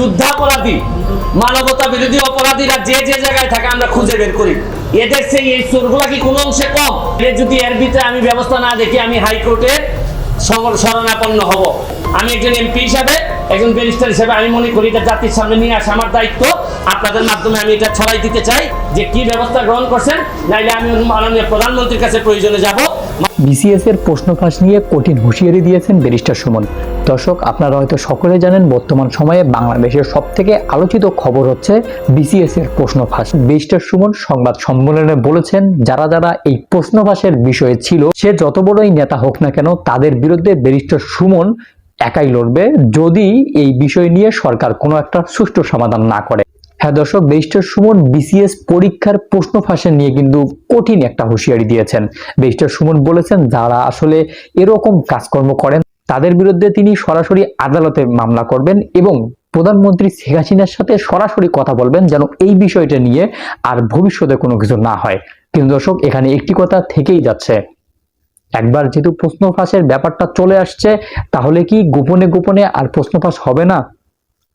যুদ্ধাপরাধী, মানবতা বিরোধী অপরাধীরা যে যে জায়গায় থাকে আমরা খুঁজে বের করি। এদের সেই এই চোরগুলা কি কোনো অংশে কম? এর যদি এর ভিতরে আমি ব্যবস্থা না দেখি, আমি হাইকোর্টে শরণাপন্ন হব। আমি একজন এমপি হিসাবে, একজন ব্যারিস্টার হিসাবে আমি মনে করি এটা জাতির সামনে নিয়ে আসা আমার দায়িত্ব। আপনাদের মাধ্যমে আমি এটা ছড়াই দিতে চাই যে কি ব্যবস্থা গ্রহণ করছেন, নাইলে আমি মাননীয় প্রধানমন্ত্রীর কাছে প্রয়োজনে যাব। বিসিএস এর প্রশ্ন ফাঁস নিয়ে কঠিন হুঁশিয়ারি দিয়েছেন ব্যারিস্টার সুমন। দর্শক, আপনারা হয়তো সকলে জানেন, বর্তমান সময়ে বাংলাদেশের সব থেকে আলোচিত খবর হচ্ছে বিসিএস এর প্রশ্ন ফাঁস। ব্যারিস্টার সুমন সংবাদ সম্মেলনে বলেছেন, যারা যারা এই প্রশ্ন ফাঁসের বিষয়ে ছিল, সে যত বড়ই নেতা হোক না কেন, তাদের বিরুদ্ধে ব্যারিস্টার সুমন একাই লড়বে যদি এই বিষয় নিয়ে সরকার কোনো একটা সুষ্ঠু সমাধান না করে। হ্যাঁ দর্শক, ব্যারিস্টার সুমন বিসিএস পরীক্ষার প্রশ্ন ফাঁসের নিয়ে কিন্তু কঠিন একটা হুঁশিয়ারি দিয়েছেন। ব্যারিস্টার সুমন বলেছেন, যারা আসলে এরকম কাজকর্ম করেন, তাদের বিরুদ্ধে তিনি সরাসরি আদালতে মামলা করবেন এবং প্রধানমন্ত্রী শেখ হাসিনার সাথে সরাসরি কথা বলবেন যেন এই বিষয়টা নিয়ে আর ভবিষ্যতে কোনো কিছু না হয়। কিন্তু দর্শক, এখানে একটি কথা থেকেই যাচ্ছে। একবার যেহেতু প্রশ্ন ফাঁসের ব্যাপারটা চলে আসছে, তাহলে কি গোপনে গোপনে আর প্রশ্ন ফাঁস হবে না?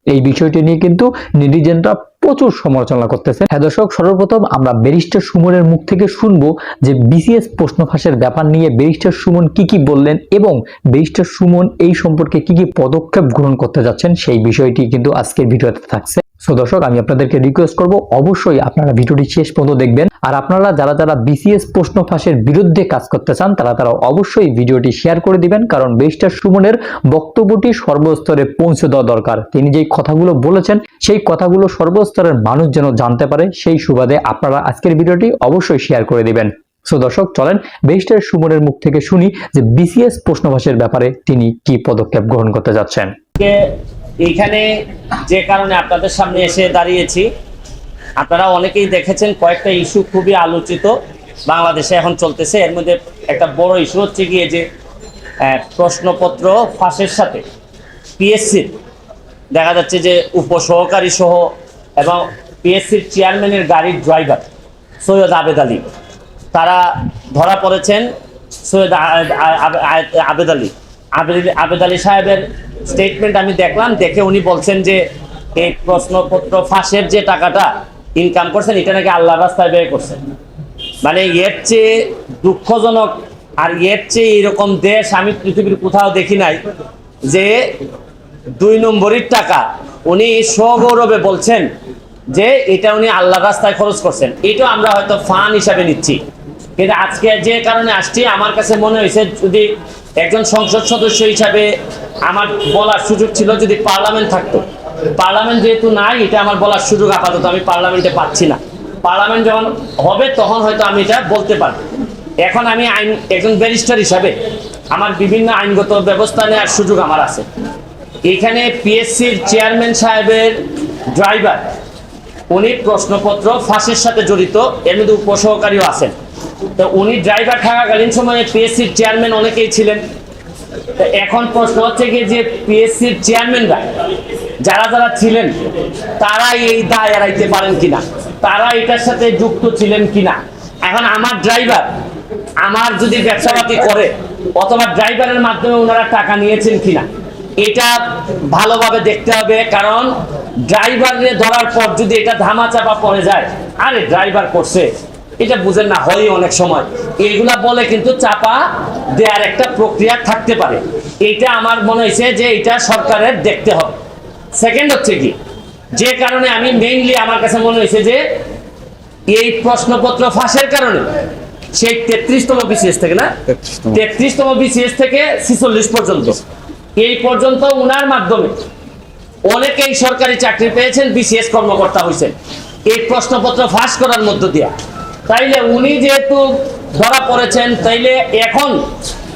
এই বিষয়টি নিয়ে কিন্তু নেটিজেনরা প্রচুর সমালোচনা করতেছে। হ্যাঁ দর্শক, সর্বপ্রথম আমরা ব্যারিস্টার সুমনের মুখ থেকে শুনব যে বিসিএস প্রশ্ন ফাঁসের ব্যাপার নিয়ে ব্যারিস্টার সুমন কি কি বললেন এবং ব্যারিস্টার সুমন এই সম্পর্কে কি কি পদক্ষেপ গ্রহণ করতে যাচ্ছেন সেই বিষয়টি কিন্তু আজকের ভিডিওতে থাকছে। সো দর্শক, আমি আপনাদেরকে রিকোয়েস্ট করব, অবশ্যই আপনারা ভিডিওটি শেষ পর্যন্ত দেখবেন। আর আপনারা যারা যারা বিসিএস প্রশ্ন ফাঁসের বিরুদ্ধে কাজ করতে চান, তারা তারা অবশ্যই ভিডিওটি শেয়ার করে দিবেন, কারণ ব্যারিস্টার সুমনের বক্তব্যটি সর্বস্তরে পৌঁছে দেওয়া দরকার। তিনি যেই কথাগুলো বলেছেন, সেই কথাগুলো সর্বস্তরের মানুষ যেন জানতে পারে, সেই সুবাদে আপনারা আজকের ভিডিওটি অবশ্যই শেয়ার করে দিবেন। সো দর্শক, চলেন ব্যারিস্টার সুমনের মুখ থেকে শুনি যে বিসিএস প্রশ্ন ফাঁসের ব্যাপারে তিনি কি পদক্ষেপ গ্রহণ করতে যাচ্ছেন। এইখানে যে কারণে আপনাদের সামনে এসে দাঁড়িয়েছি আপনারা অনেকেই দেখেছেন কয়েকটা ইস্যু খুবই আলোচিত বাংলাদেশে এখন চলতেছে। এর মধ্যে একটা বড় ইস্যু হচ্ছে গিয়ে যে প্রশ্নপত্র ফাঁসের সাথে পিএসসির দেখা যাচ্ছে যে উপসহকারী সহ এবং পিএসসির চেয়ারম্যানের গাড়ির ড্রাইভার সৈয়দ আবেদ আলী। তারা ধরা পড়েছেন সৈয়দ আবেদ আলী। আবেদ আলী সাহেবের স্টেটমেন্ট আমি দেখলাম, দেখে উনি বলছেন যে, এই প্রশ্নপত্র ফাঁসের যে টাকাটা ইনকাম করছেন, এটা নাকি আল্লাহ রাস্তায় ব্যয় করছেন। মানে এর চেয়ে দুঃখজনক আর এর চেয়ে এরকম দেশ আমি পৃথিবীর কোথাও দেখি নাই যে দুই নম্বরের টাকা উনি সগৌরবে বলছেন যে এটা উনি আল্লাহ রাস্তায় খরচ করছেন। এটা আমরা হয়তো ফান হিসাবে নিচ্ছি। কিন্তু আজকে যে কারণে আসছি, আমার কাছে মনে হয়েছে যদি একজন সংসদ সদস্য হিসাবে আমার বলার সুযোগ ছিল যদি পার্লামেন্ট থাকতো। পার্লামেন্ট যেহেতু নাই, এটা আমার বলার সুযোগ আপাতত আমি পার্লামেন্টে পাচ্ছি না। পার্লামেন্ট যখন হবে, তখন হয়তো আমি এটা বলতে পারব। এখন আমি আইন, একজন ব্যারিস্টার হিসাবে আমার বিভিন্ন আইনগত ব্যবস্থা নেওয়ার সুযোগ আমার আছে। এখানে পিএসসির চেয়ারম্যান সাহেবের ড্রাইভার, উনি প্রশ্নপত্র ফাঁসের সাথে জড়িত এর মধ্যে উপসহকারীও আছেন। তো উনি ড্রাইভার থাকাকালীন সময়ে পিএসসির চেয়ারম্যান অনেকেই ছিলেন। এখন প্রশ্ন হচ্ছে কি যে পিএসসির চেয়ারম্যানরা যারা যারা ছিলেন তারা এই দায় এড়াইতে পারেন কিনা? তারা এটার সাথে যুক্ত ছিলেন কিনা? এখন আমার ড্রাইভার আমার যদি ব্যবসাপাতি করে, অথবা ড্রাইভারের মাধ্যমে ওনারা টাকা নিয়েছেন কিনা, এটা ভালোভাবে দেখতে হবে। কারণ ড্রাইভারে ধরার পর যদি এটা ধামাচাপা পড়ে যায়, আরে ড্রাইভার করছে। এটা বুঝেন না হয় অনেক সময়। এইগুলা বলে কিন্তু চাপা দেওয়ার একটা প্রক্রিয়া থাকতে পারে। এটা আমার মনে হয়েছে যে এটা সরকারের দেখতে হবে। সেকেন্ড হচ্ছে কি? যে কারণে আমি মেইনলি আমার কাছে মনে হয়েছে যে এই প্রশ্নপত্র ফাঁসের কারণে সেই তেত্রিশতম বিসিএস থেকে না? তেত্রিশতম। বিসিএস থেকে ছিচল্লিশ পর্যন্ত। এই পর্যন্ত উনার মাধ্যমে অনেকেই সরকারি চাকরি পেয়েছেন বিসিএস কর্মকর্তা হয়েছেন। এই প্রশ্নপত্র ফাঁস করার মধ্য দিয়া। তাইলে উনি যেহেতু ধরা পড়েছেন তাইলে এখন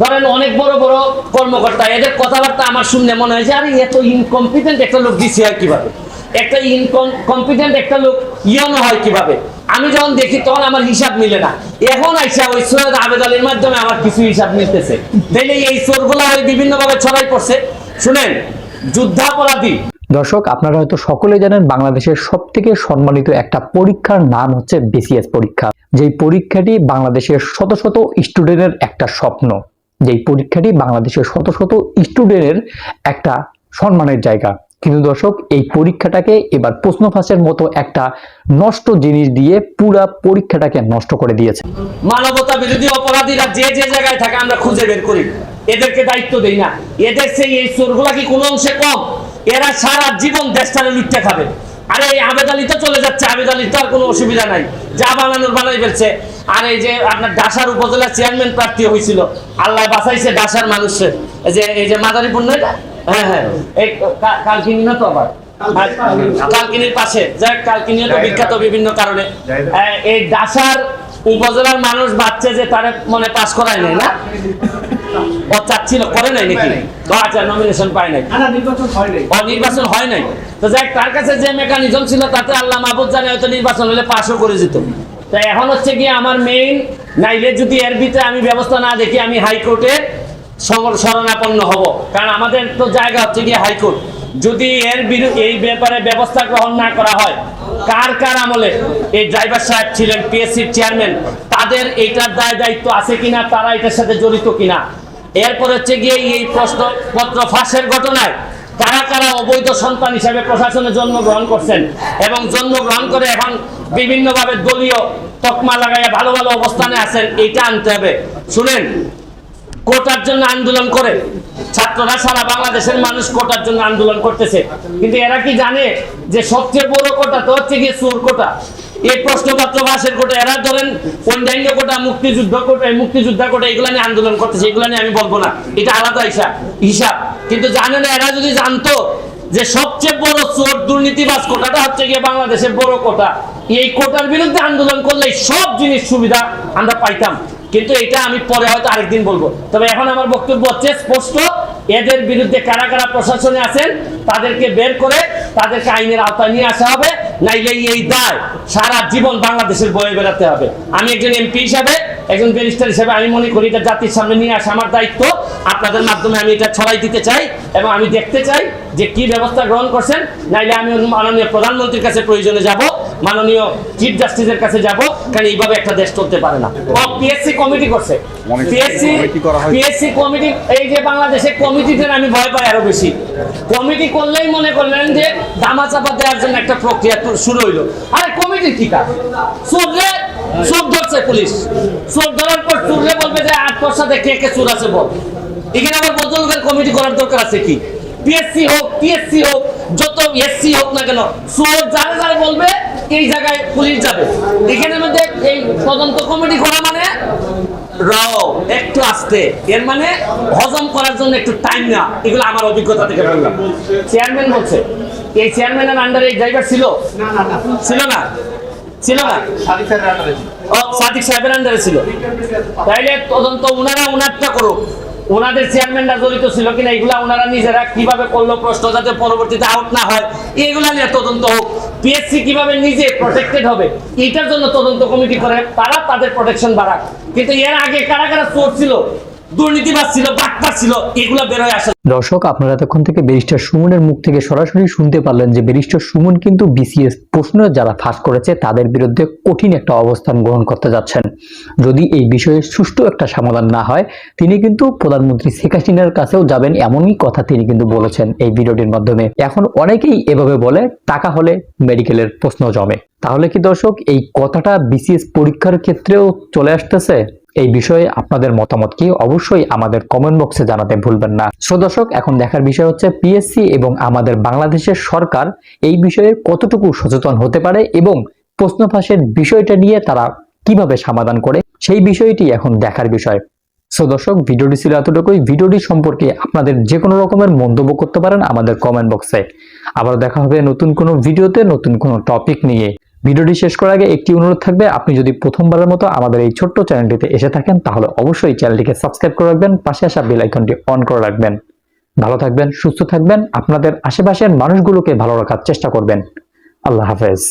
ধরেন অনেক বড় বড় কর্মকর্তা, এদের কথাবার্তা আমার শুনলে মনে হয় যে, আরে, এত ইনকম্পিটেন্ট একটা লোক ডিসি হয় কীভাবে? একটা ইনকম্পিটেন্ট একটা লোক ইয়নো হয় কীভাবে? আমি যখন দেখি, তখন আমার হিসাব মিলে না। এখন আইসা ওই সৈয়দ আবেদ আলীর মাধ্যমে আমার কিছু হিসাব মিলতেছে। তাইলে এই চোরগুলা ওই বিভিন্নভাবে ছড়াই পড়ছে। শুনেন, যুদ্ধাপরাধী। দর্শক, আপনারা হয়তো সকলে জানেন বাংলাদেশের সব থেকে সম্মানিত একটা পরীক্ষার নাম হচ্ছে বিসিএস পরীক্ষা। যেই পরীক্ষাটি বাংলাদেশের শত শত স্টুডেন্টের একটা স্বপ্ন। যেই পরীক্ষাটি বাংলাদেশের শত শত স্টুডেন্টের একটা সম্মানের জায়গা। কিন্তু দর্শক, এই পরীক্ষাটাকে এবার প্রশ্ন ফাঁসের মতো একটা নষ্ট জিনিস দিয়ে পুরা পরীক্ষাটাকে নষ্ট করে দিয়েছে। মানবতা বিরোধী অপরাধীরা যে যে জায়গায় থাকে আমরা খুঁজে বের করি। এদেরকে দায়িত্ব দেই না। এদের সেই এই চোরগুলা কি কোনো অংশে কম? এরা সারা জীবন দেশটারে লুটতে খাবে। আরে এই আবেদ আলী তো চলে যাচ্ছে। আবেদ আলীর তো আর কোনো অসুবিধা নাই। যা বানানোর বানাই ফেলছে। আর এই যে আপনার ডাসার উপজেলা চেয়ারম্যান প্রার্থী হয়েছিল। আল্লাহ বাঁচাইছে ডাসার মানুষের। এই যে এই যে মাদারীপুর না এটা? হ্যাঁ হ্যাঁ। এই কালকিনি না তো আবার? কালকিনির পাশে। কালকিনিও তো বিখ্যাত বিভিন্ন কারণে। এই ডাসার উপজেলার মানুষ ভাবছে যে তারে মনে পাস করায় নাই না? ও চাচ্ছিল করে নাই নাকি? আচ্ছা নমিনেশন পায় নাই। নির্বাচন হয় নাই। ও নির্বাচন হয় নাই। তো যাক তার কাছে যে মেকানিজম ছিল তাতে আল্লাহ মাহবুদ জানে হয়তো নির্বাচন হলে পাশও করে যেত। তো এখন হচ্ছে কি আমার মেইন নাইলে যদি এর ভিতরে আমি ব্যবস্থা না দেখি, আমি হাইকোর্টে শরণাপন্ন হব। কারণ আমাদের তো জায়গা হচ্ছে কি হাইকোর্ট যদি এর বিরু- এই ব্যাপারে ব্যবস্থা গ্রহণ না করা হয়, কার কার আমলে এই ড্রাইভার সাহেব ছিলেন পিএসসির চেয়ারম্যান তাদের এইটার দায় দায়িত্ব আছে কিনা, তারা এটার সাথে জড়িত কিনা? এরপর হচ্ছে গিয়ে এই প্রশ্নপত্র ফাঁসের ঘটনায় কারা কারা অবৈধ সন্তান হিসাবে প্রশাসনে জন্মগ্রহণ করছেন এবং জন্মগ্রহণ করে এখন বিভিন্নভাবে দলীয় তকমা লাগাইয়া ভালো ভালো অবস্থানে আছেন, এইটা আনতে হবে। শুনেন, কোটার জন্য আন্দোলন করে, ছাত্ররা সারা বাংলাদেশের মানুষ কোটার জন্য আন্দোলন করতেছে। কিন্তু এরা কি জানে যে সবচেয়ে বড় কোটা তো হচ্ছে গিয়ে সুর কোটা? এই প্রশ্নপত্র বাসের কোটা, এরা ধরেন অন্যান্য কোটা, মুক্তিযুদ্ধ কোটা মুক্তিযোদ্ধা কোটা, এগুলা নিয়ে আন্দোলন করতেছে, এগুলা নিয়ে আমি বলব না। এটা আলাদা হিসাব হিসাব। কিন্তু জানে না, এরা যদি জানতো যে সবচেয়ে বড় চোর দুর্নীতিবাজ কোটাটা হচ্ছে গিয়ে বাংলাদেশের বড় কোটা। এই কোটার বিরুদ্ধে আন্দোলন করলে সব জিনিস সুবিধা আমরা পাইতাম। কিন্তু এটা আমি পরে হয়তো আরেকদিন বলব। তবে এখন আমার বক্তব্য হচ্ছে স্পষ্ট, এদের বিরুদ্ধে কারা কারা প্রশাসনে আছেন তাদেরকে বের করে তাদেরকে আইনের আওতায় নিয়ে আসা হবে, নাইলে এই দায় সারা জীবন বাংলাদেশের বয়ে বেড়াতে হবে। আমি একজন এমপি হিসাবে, একজন ব্যারিস্টার হিসাবে আমি মনে করি এটা জাতির সামনে নিয়ে আসা আমার দায়িত্ব। আপনাদের মাধ্যমে আমি এটা ছড়াই দিতে চাই এবং আমি দেখতে চাই যে কি ব্যবস্থা গ্রহণ করছেন। নাইলে আমি মাননীয় প্রধানমন্ত্রীর কাছে প্রয়োজনে যাব মাননীয় চিফ জাস্টিসের কাছে যাব কারণ এইভাবে একটা দেশ চলতে পারে না। পিএসসি কমিটি করছে। পিএসসি। পিএসসি কমিটি এই যে বাংলাদেশে কমিটিতে আমি ভয় পাই আরও বেশি। কমিটি করলেই মনে করলেন যে দামা চাপা দেওয়ার জন্য একটা প্রক্রিয়া শুরু হইল। আরে কমিটি ঠিক আছে চোরলে চোর ধরছে পুলিশ। চোর ধরার পর চুরলে বলবে যে আট সাথে কে কে চোর আছে বল। এখানে আবার ভদ্রলোকের কমিটি করার দরকার আছে কি? পিএসসি হোক পিএসসি হোক যত এসসি হোক না কেন চোর যারা যারা বলবে এই জায়গায় পুলিশ যাবে। এখানে মধ্যে এই তদন্ত কমিটি করা মানে রাও একটু আস্তে। এর মানে হজম করার জন্য একটু টাইম না এগুলো আমার অভিজ্ঞতা থেকে বললাম। চেয়ারম্যান বলছে এই চেয়ারম্যানের আন্ডারে এই ড্রাইভার ছিল? ছিল না? ছিল না? সাদিক সাহেবের আন্ডারে ছিল। তাইলে তদন্ত ওনারা ওনারটা করুক। ওনাদের চেয়ারম্যানরা জড়িত ছিল কিনা এগুলা ওনারা নিজেরা কীভাবে করল প্রশ্ন যাতে পরবর্তীতে আউট না হয়, এগুলা নিয়ে তদন্ত হোক। পিএসসি কীভাবে নিজে প্রটেক্টেড হবে, এটার জন্য তদন্ত কমিটি করে, তারা তাদের প্রোটেকশন বাড়াক। কিন্তু এর আগে কারা কারা চোর ছিল দুর্নীতিবাজ ছিল বাটপার ছিল, এগুলা বেরোয় আসে। দর্শক, আপনারা এতক্ষণ থেকে ব্যারিস্টার সুমনের মুখ থেকে সরাসরি শুনতে পারলেন যে ব্যারিস্টার সুমন কিন্তু বিসিএস প্রশ্ন যারা ফাঁস করেছে, তাদের বিরুদ্ধে কঠিন একটা অবস্থান গ্রহণ করতে যাচ্ছেন। যদি এই বিষয়ে সুষ্ঠু একটা সমাধান না হয়, তিনি কিন্তু প্রধানমন্ত্রী শেখ হাসিনার কাছেও যাবেন এমনই কথা তিনি কিন্তু বলেছেন এই ভিডিওটির মাধ্যমে। এখন অনেকেই এভাবে বলে, টাকা হলে মেডিকেলের প্রশ্ন জমে। তাহলে কি দর্শক, এই কথাটা বিসিএস পরীক্ষার ক্ষেত্রেও চলে আসতেছে? এই বিষয়ে আপনাদের মতামত কি? অবশ্যই আমাদের কমেন্ট বক্সে জানাতে ভুলবেন না। সো এখন দেখার বিষয় হচ্ছে পিএসসি এবং আমাদের বাংলাদেশের সরকার এই বিষয়ে কতটুকু সচেতন হতে পারে এবং প্রশ্ন ফাঁসের বিষয়টা নিয়ে তারা কীভাবে সমাধান করে, সেই বিষয়টি এখন দেখার বিষয়। সো দর্শক, ভিডিওটি ছিল এতটুকুই। ভিডিওটি সম্পর্কে আপনাদের যে কোনো রকমের মন্তব্য করতে পারেন আমাদের কমেন্ট বক্সে আবার দেখা হবে নতুন কোনো ভিডিওতে নতুন কোনো টপিক নিয়ে। ভিডিওটি শেষ করার আগে একটি অনুরোধ থাকবে, আপনি যদি প্রথমবারের মতো আমাদের এই ছোট্ট চ্যানেলটিতে এসে থাকেন, তাহলে অবশ্যই চ্যানেলটিকে সাবস্ক্রাইব করে রাখবেন, পাশে আসা বেল আইকনটি অন করে রাখবেন। ভালো থাকবেন, সুস্থ থাকবেন, আপনাদের আশেপাশের মানুষগুলোকে ভালো রাখার চেষ্টা করবেন। আল্লাহ হাফেজ।